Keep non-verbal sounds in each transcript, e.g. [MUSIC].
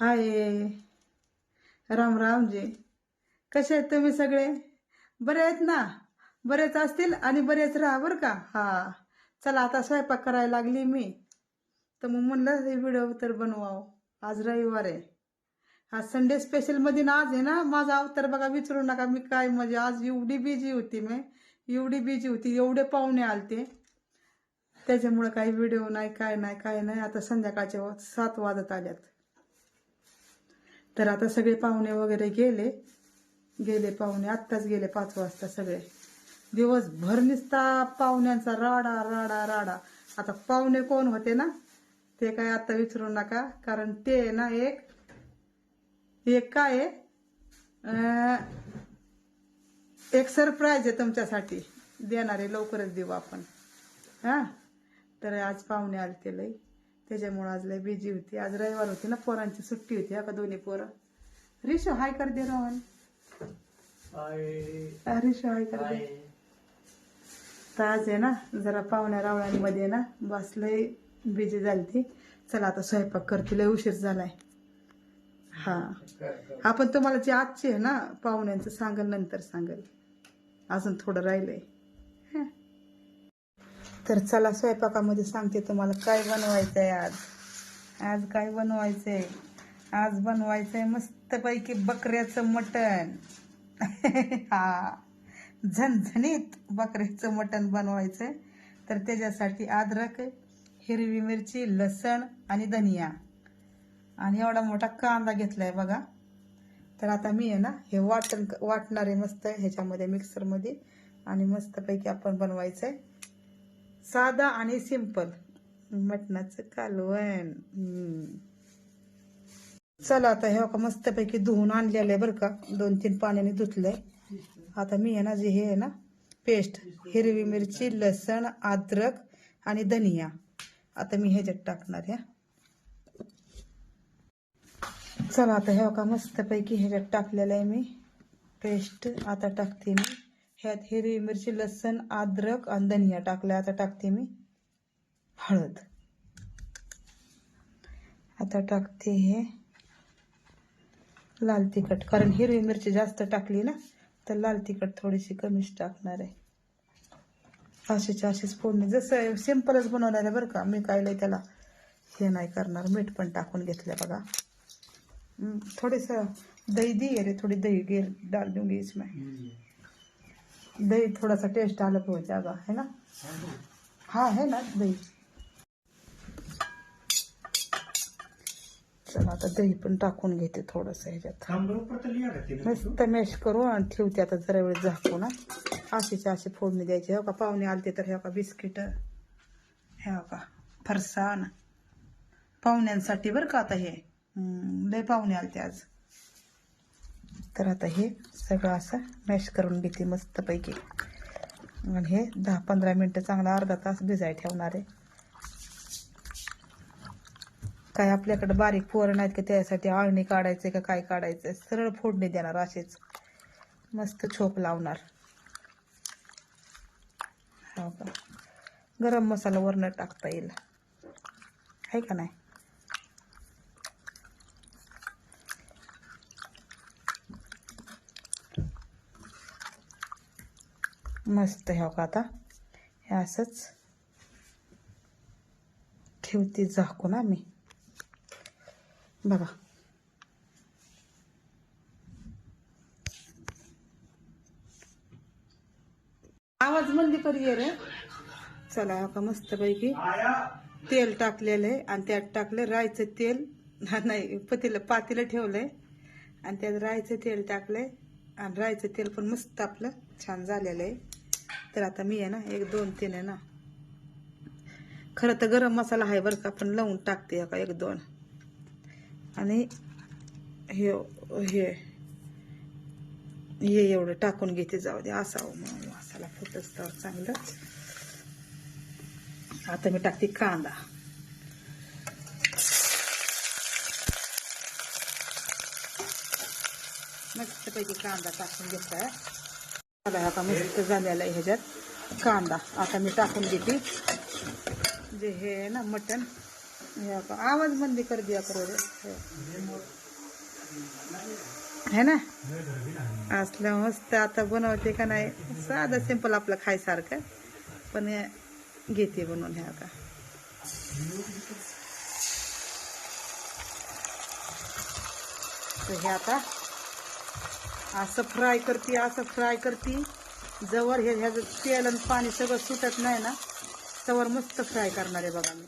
हाय. राम रामजी कसे आहेत तुम्ही सगळे? बरे आहेत ना? बरेच असतील आणि बरेच राहा बरं का? हा. चला आता स्वयंपाक करायला लागली मी. तर मग म्हणलं हे व्हिडिओ तर बनवावं. आज रविवार आहे. आज संडे स्पेशलमध्ये ना आज आहे ना माझा अवतार बघा विचारू नका. मी काय म्हणजे आज एवढी बिझी होती मी. एवढी बिझी होती. एवढे पाहुणे आलते. त्याच्यामुळं काही व्हिडिओ नाही काय नाही काय नाही. आता संध्याकाळचे सात वाजत आल्यात. तर आता सगळे पाहुणे वगैरे गेले. गेले पाहुणे आत्ताच गेले पाच वाजता सगळे. दिवसभर निसता पाहुण्यांचा राडा राडा राडा. आता पाहुणे कोण होते ना? ते काय आता विचारू नका कारण ते आहे ना एक एक काय आहे? एक सरप्राईज आहे तुमच्यासाठी. देणारे लवकरच देऊ आपण. हा? तर आज पाहुणे आले ते लई. त्याच्यामुळं आज लय बिझी होती. आज रविवार होती ना पोरांची सुट्टी होती का दोन्ही पोरं? रिशो हाय कर दे रोहन. हाय रिशो हाय कर दे. तर आज आहे ना जरा पाहुण्या रावळ्यांमध्ये ना बस लय बिझी झाली ती चला आता स्वयंपाक करते लय उशीर झालाय. हा. आपण तुम्हाला जे आजची आहे ना पाहुण्यांचं सांगेल नंतर सांगेल अजून थोडं राहिलंय. तर चला स्वयंपाकामध्ये सांगते तुम्हाला काय बनवायचं आहे आज. आज काय बनवायचं आहे आज बनवायचं आहे मस्तपैकी बकऱ्याचं मटण. [LAUGHS] हा. झणझणीत बकऱ्याचं मटण बनवायचं आहे तर त्याच्यासाठी अद्रक हिरवी मिरची लसण आणि धनिया. आणि एवढा मोठा कांदा घेतलाय बघा. तर आता मी आहे ना हे वाटण वाटणार आहे मस्त ह्याच्यामध्ये मिक्सरमध्ये. आणि मस्तपैकी आपण बनवायचं आहे साधा आणि सिंपल. मटणाचं कालवण. चला आता हे का मस्तपैकी धुवून आणलेलं आहे बरं का. दोन तीन पाण्याने धुतलंय. आता मी आहे ना जे हे आहे ना पेस्ट. हिरवी मिरची लसण अद्रक आणि धनिया. आता मी ह्याच्यात टाकणार ह्या चला आता हे का मस्तपैकी ह्याच्यात टाकलेलं आहे मी. पेस्ट आता टाकते मी. ह्यात हिरवी मिरची लसण अद्रक आणि धनिया टाकलं आता टाकते मी हळद. आता टाकते हे लाल तिखट. कारण हिरवी मिरची जास्त टाकली ना तर लाल तिखट थोडीशी कमीच टाकणार आहे. अशीच्या अशीच फोडणी. जसं सिम्पलच बनवणार आहे बरं का. मी काय लय त्याला हे नाही करणार. मीठ पण टाकून घेतलं बघा. थोडेसं थोडंसं दही दे रे. थोड़ी दही गिर डाल दूंगी इसमें. दही थोड़ा सा टेस्ट अलग हो जाएगा है ना? हाँ है ना दही? चला आता दही पण टाकून घेते थोडंसं ह्याच्यात. मस्त मॅश करू आणि ठेवते आता जरा वेळ झाकू ना. अशीच अशी फोडणी द्यायची. हो का पाहुणे आलते तर हे का बिस्किट. हे हो का फरसाण. पाहुण्यांसाठी बरं का आता हे? लय पाहुणे आलते आज. तर आता हे सगळं असं मॅश करून घेते मस्तपैकी. आणि हे दहा पंधरा मिनटं चांगला अर्धा तास भिजाय ठेवणार आहे. काय आपल्याकडे बारीक फोरण आहेत का त्यासाठी आळणी काढायचे का काय काढायचं? सरळ फोडणी देणार असेच मस्त छोप लावणार. हो का? गरम मसाला वरनं टाकता येईल. आहे का नाही? मस्त ह्या का आता. हे असंच ठेवते झाकून आम्ही बघा. आवाज मंदी करी ये रे. चला का का मस्तपैकी तेल टाकलेलं आहे आणि त्यात टाकलं रायचं तेल. हा, नाही पतीला पातीला ठेवलंय. आणि त्यात रायचं तेल टाकलंय. आणि रायचं तेल पण मस्त आपलं छान झालेलं आहे. तर आता मी आहे ना एक दोन तीन आहे ना. खरं तर गरम मसाला आहे बरं का पण लावून टाकते का एक दोन. आणि हे हे हे एवढं टाकून घेते जाऊ दे असावं मग मसाला फुटच तर चांगलं. आता मी टाकते कांदा. मस्तपैकी कांदा टाकून घेतलाय. मला आता मस्त झालेला आहे ह्याच्यात. कांदा. आता मी टाकून घेते जे हे आहे ना मटण. हे का आवाज बंदी कर दिया करो है. ना? असलं मस्त आता बनवते का नाही? साधं सिंपल आपलं खायसारखं. पण हे घेते बनवून ह्या का तर हे आता असं फ्राय करते असं फ्राय करते. जवळ हे ह्याचं तेल आणि पाणी सगळं सुटत नाही ना तवर मस्त फ्राय करणार आहे बघा मी.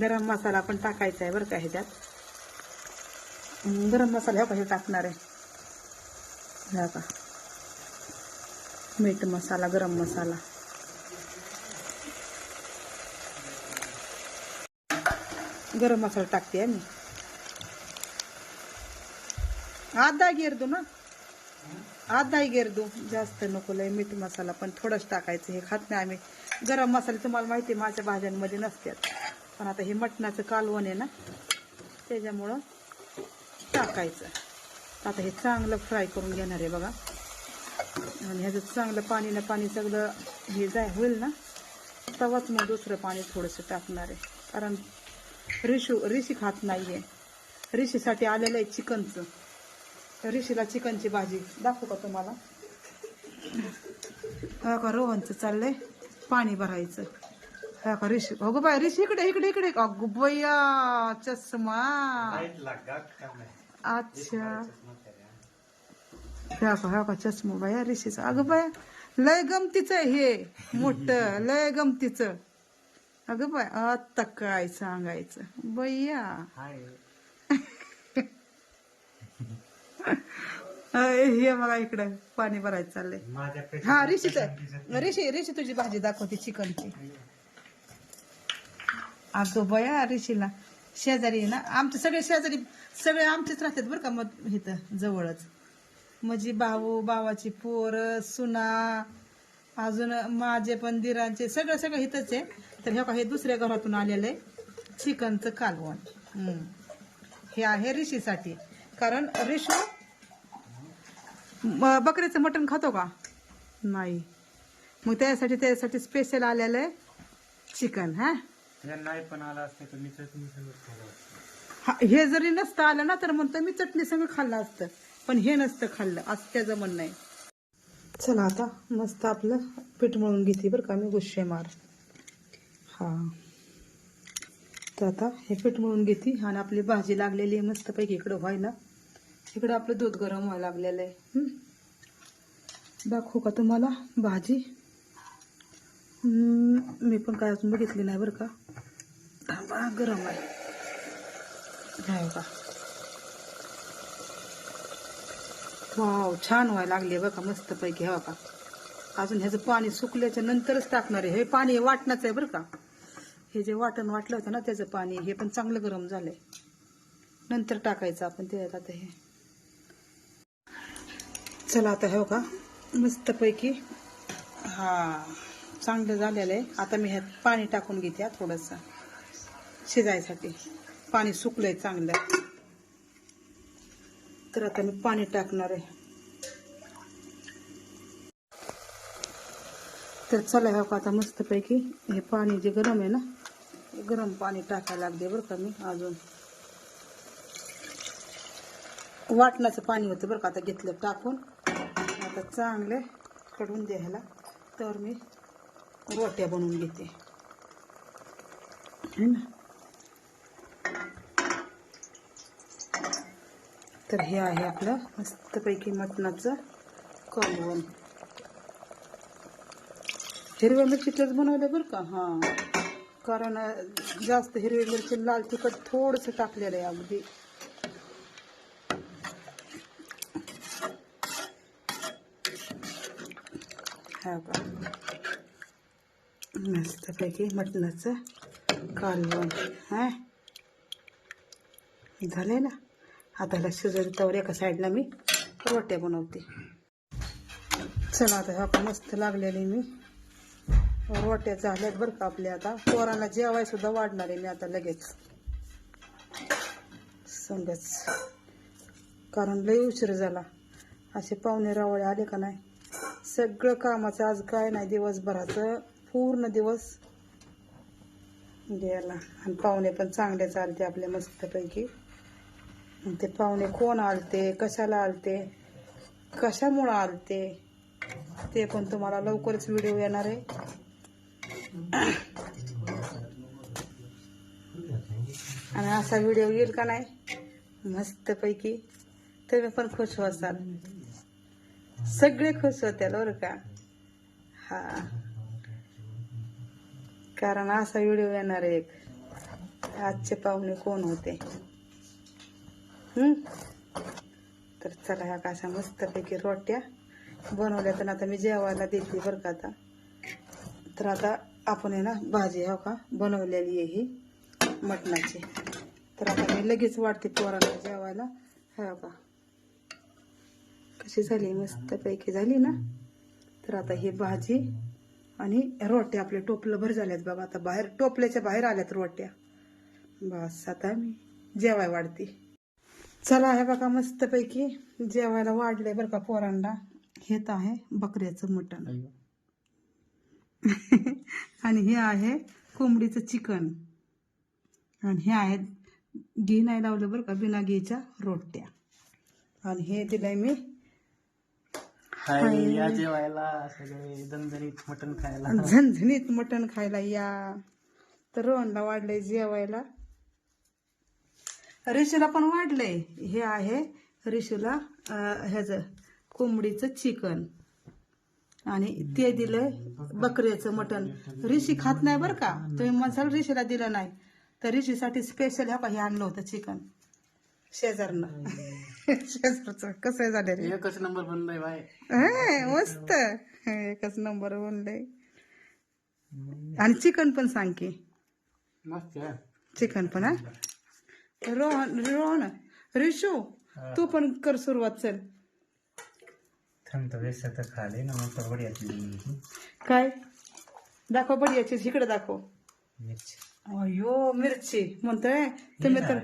गरम मसाला पण टाकायचा आहे बरं का ह्याच्यात. गरम मसाला ह्या कशा टाकणार आहे. ह्या का मीठ मसाला गरम मसाला. गरम मसाला टाकते आहे मी. अर्धा ना? अर्धाही गेरदू जास्त नको लय मीठ मसाला पण थोडंच टाकायचं. हे खात नाही आम्ही. गरम मसाले तुम्हाला माहिती आहे, माझ्या भाज्यांमध्ये नसतात. पण आता हे मटणाचं कालवण आहे ना त्याच्यामुळं टाकायचं. आता हे चांगलं फ्राय करून घेणार आहे बघा. आणि ह्याचं चांगलं पाणी ना पाणी सगळं हे जाय होईल ना तेव्हाच मग दुसरं पाणी थोडंसं टाकणार आहे. कारण रिशू रिशी खात नाही आहे रिशीसाठी आलेलं आहे चिकनचं. तर रिशीला चिकनची भाजी. दाखवू का तुम्हाला? हा का रोहनचं चाललंय? पाणी भरायचं. हा का रिशी अगो बाय रिशी इकडे इकडे इकडे. अगो बया चष्मा. अच्छा. ह्या का ह्या का चष्मा बाया रिशीचा. अगं बाया लय गमतीचं हे. मोठ लय गमतीचं. अगं बाय आता काय सांगायचं? बया. हे बघा इकडं पाणी भरायचं चाललंय. हा ऋषीच ऋषी ऋषी तुझी भाजी दाखवते चिकनची. अगं बया ऋषीला. शेजारी ना? आमचे सगळे शेजारी सगळे आमचेच राहतात बरं का मग इथं जवळच. म्हणजे भाऊ भावाची पोर सुना अजून माझे पण दिरांचे सगळं सगळं इथंच आहे. तर हे का हे दुसऱ्या घरातून आलेलं आहे. चिकनचं कालवण. हे आहे ऋषीसाठी. कारण ऋषू म- बकऱ्याचं मटण खातो का? नाही. मग त्यासाठी त्यासाठी स्पेशल आलेलं आहे चिकन हा? नाही पण आला असते तर मी चटणी सगळं खाल्लं असतं. हा, हे जरी नसतं आलं ना तर म्हणतो मी चटणी सगळं खाल्लं असतं. पण हे नसतं खाल्लं असं त्याचं म्हणणं आहे. चला आता मस्त आपलं पीठ मळून घेते बरं का मी गुस्से मार. हा. तर आता हे पीठ मळून घेते आणि आपली भाजी लागलेली आहे मस्तपैकी इकडं व्हायला. इकडं आपलं दूध गरम व्हायला लागलेलं आहे. दाखवू का तुम्हाला? भाजी. मी पण काय अजून बघितली नाही बरं का. थांबा गरम आहे. हाय का? वाव छान व्हायला लागली आहे बघा मस्त पैकी का? अजून ह्याचं पाणी सुकल्याच्या नंतरच टाकणार आहे. हे पाणी वाटणंच आहे बरं का. हे जे वाटण वाटलं होतं ना त्याचं पाणी हे पण चांगलं गरम झालंय. नंतर टाकायचं आपण ते आता हे. चला आता हे हो का? मस्तपैकी. हा चांगलं झालेलं आहे. आता मी ह्यात पाणी टाकून घेते थोडंसं. शिजायसाठी. पाणी सुकलं आहे चांगलं. तर आता मी पाणी टाकणार आहे. तर चला हो का आता मस्तपैकी. हे पाणी जे गरम आहे ना गरम पाणी टाकायला लागते बरं का मी अजून. वाटणाचं पाणी होतं बरं का आता घेतलं टाकून. आता चांगले कडून द्यायला. तर मी रोट्या बनवून घेते. है ना? तर हे आहे आपलं मस्तपैकी मटणाचं कळवण हिरव्या मिरचीतलंच बनवलं बरं का? हां. कारण जास्त हिरवी मिरची लाल तिखट थोडंसं टाकलेलं आहे अगदी. हा मस्तपैकी मटणाचं कालवण हा? आहे ना? आता लक्ष जरी तवर एका साईडला मी रोट्या बनवते. चला आता ह्या मस्त लागलेली मी. रोट्या झाल्यात बरं का आपल्या आता. पोरांना जेवाय सुद्धा वाढणार आहे मी आता लगेच. समजाच कारण लई उशीर झाला. असे पाहुणे रावळे आले का नाही? सगळं कामाचं. आज काय नाही दिवसभराचं पूर्ण दिवस गेला. आणि पाहुणे पण चांगले चालते आपले मस्तपैकी. ते पाहुणे कोण आलते कशाला आलते कशामुळं आलते ते पण तुम्हाला लवकरच व्हिडिओ येणार आहे. आणि असा व्हिडिओ येईल का नाही? मस्तपैकी. तुम्ही पण खुश व्हाल. सगळे खुश होत्या बरं का? हा. कारण असा व्हिडिओ येणार आहे एक. आजचे पाहुणे कोण होते? हम्म? तर चला ह्या कशा मस्तपैकी रोट्या बनवल्या तर आता मी जेवायला देते बरं का आता. तर आता आपण आहे ना भाजी हो का बनवलेली आहे ही मटणाची. तर आता मी लगेच वाढते पोरांना जेवायला. हो का? कशी झाली मस्तपैकी झाली ना? तर आता ही भाजी आणि रोट्या आपले टोपलं भर झाल्यात बाबा. आता बाहेर टोपल्याच्या बाहेर आल्यात रोट्या. बस आता मी जेवाय वाढते. चला हे बघा मस्तपैकी जेवायला वाढलंय बरं का पोरांना. हे तर आहे बकऱ्याचं मटण. [LAUGHS] आणि हे आहे कोंबडीचं चिकन. आणि हे आहेत घी नाही लावलं बरं का बिना घीच्या रोट्या. आणि हे दिलंय मी या जेवायला सगळे दणदणीत मटण खायला. झणझणीत मटण खायला या. तर रोहनला वाढलंय जेवायला. रिशूला पण वाढलंय. हे आहे रिशूला ह्याचं कोंबडीचं चिकन. आणि ते दिलंय बकऱ्याचं मटण. रिशी खात नाही बरं का? तुम्ही म्हणसाल रिशीला दिलं नाही. तर रिशीसाठी स्पेशल ह्या हे आणलं होतं चिकन. शेजारनं. [LAUGHS] कसं झालं रे एकच नंबर बनलाय बाय. हे, मस्त. एकच नंबर बनलंय. आणि चिकन पण सांग की. मस्त आहे. चिकन पण हा? रोहन रोहन रिशू तू पण कर सुरुवात चल. थांब तर खाले ना मग ती काय? दाखव बढियाची इकडे दाखव. मिरची. अयो मिरची। म्हणतोय तुम्ही तर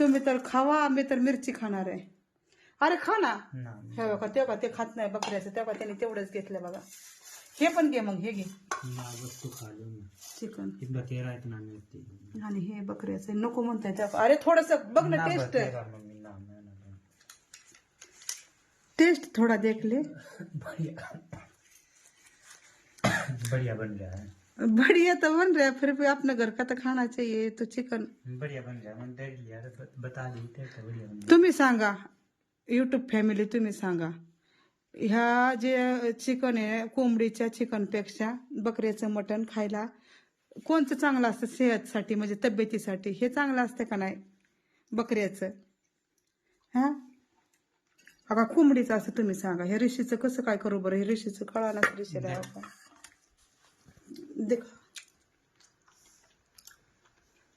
तुम्ही तर खावा मी तर मिरची खाणार आहे. अरे खा ना. हे बघा ते बघा ते खात नाही बकऱ्याचं तेव्हा त्याने तेवढंच घेतलं बघा. हे पण घे मग हे घे. चिकन. आणि हे बकऱ्याचं नको म्हणताय तेव्हा अरे थोडस बघ ना टेस्ट. टेस्ट थोड़ा देख ले. बढ़िया. बन गया है. बढ़िया तो बन रहा फिर भी अपने घर का तो खाना चाहिए तो चिकन बढ़िया बन गया मैंने देख लिया बता दी थे तो बढ़िया बन तुम्ही सांगा युट्यूब फॅमिली तुम्ही सांगा। ह्या जे चिकन आहे कोंबडीच्या चिकनपेक्षा बकऱ्याचं मटण खायला कोणतं चांगलं असतं सेहतसाठी म्हणजे तब्येतीसाठी? हे चांगलं असतं का नाही? बकऱ्याचं. हा? अगा कोंबडीचं असं तुम्ही सांगा हे ऋषीचं कसं काय करू बरं? हे ऋषीचं कळा ना ऋषीला आपण. देख.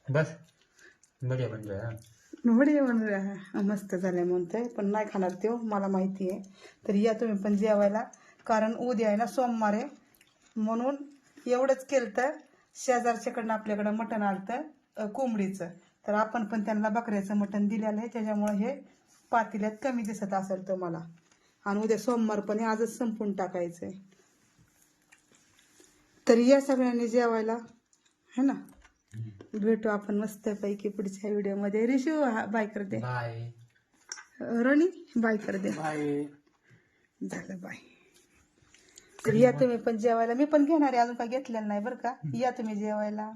बस. बढ़िया बन गया वडे बन रहा है. मस्त झाले म्हणतोय पण नाही खाणार तो मला माहिती आहे. तर या तुम्ही पण जेवायला कारण उद्या आहे ना सोमवार आहे. म्हणून एवढंच केलं तर शेजारच्याकडनं आपल्याकडं मटण आलतं कोंबडीचं. तर आपण पण त्यांना बकऱ्याचं मटण दिलेलं आहे त्याच्यामुळे हे पातेल्यात कमी दिसत असेल तुम्हाला. आणि उद्या सोमवार पण आहे, आजच संपून टाकायचं आहे तर या सगळ्यांनी जेवायला है ना? भेटू आपण मस्तपैकी पुढच्या व्हिडिओमध्ये. रिशू हा बाय कर दे. बाय रणी बाय कर दे. बाय झालं बाय तर या तुम्ही पण जेवायला. मी पण घेणार आहे अजून काय घेतलेलं नाही बरं का? या तुम्ही जेवायला.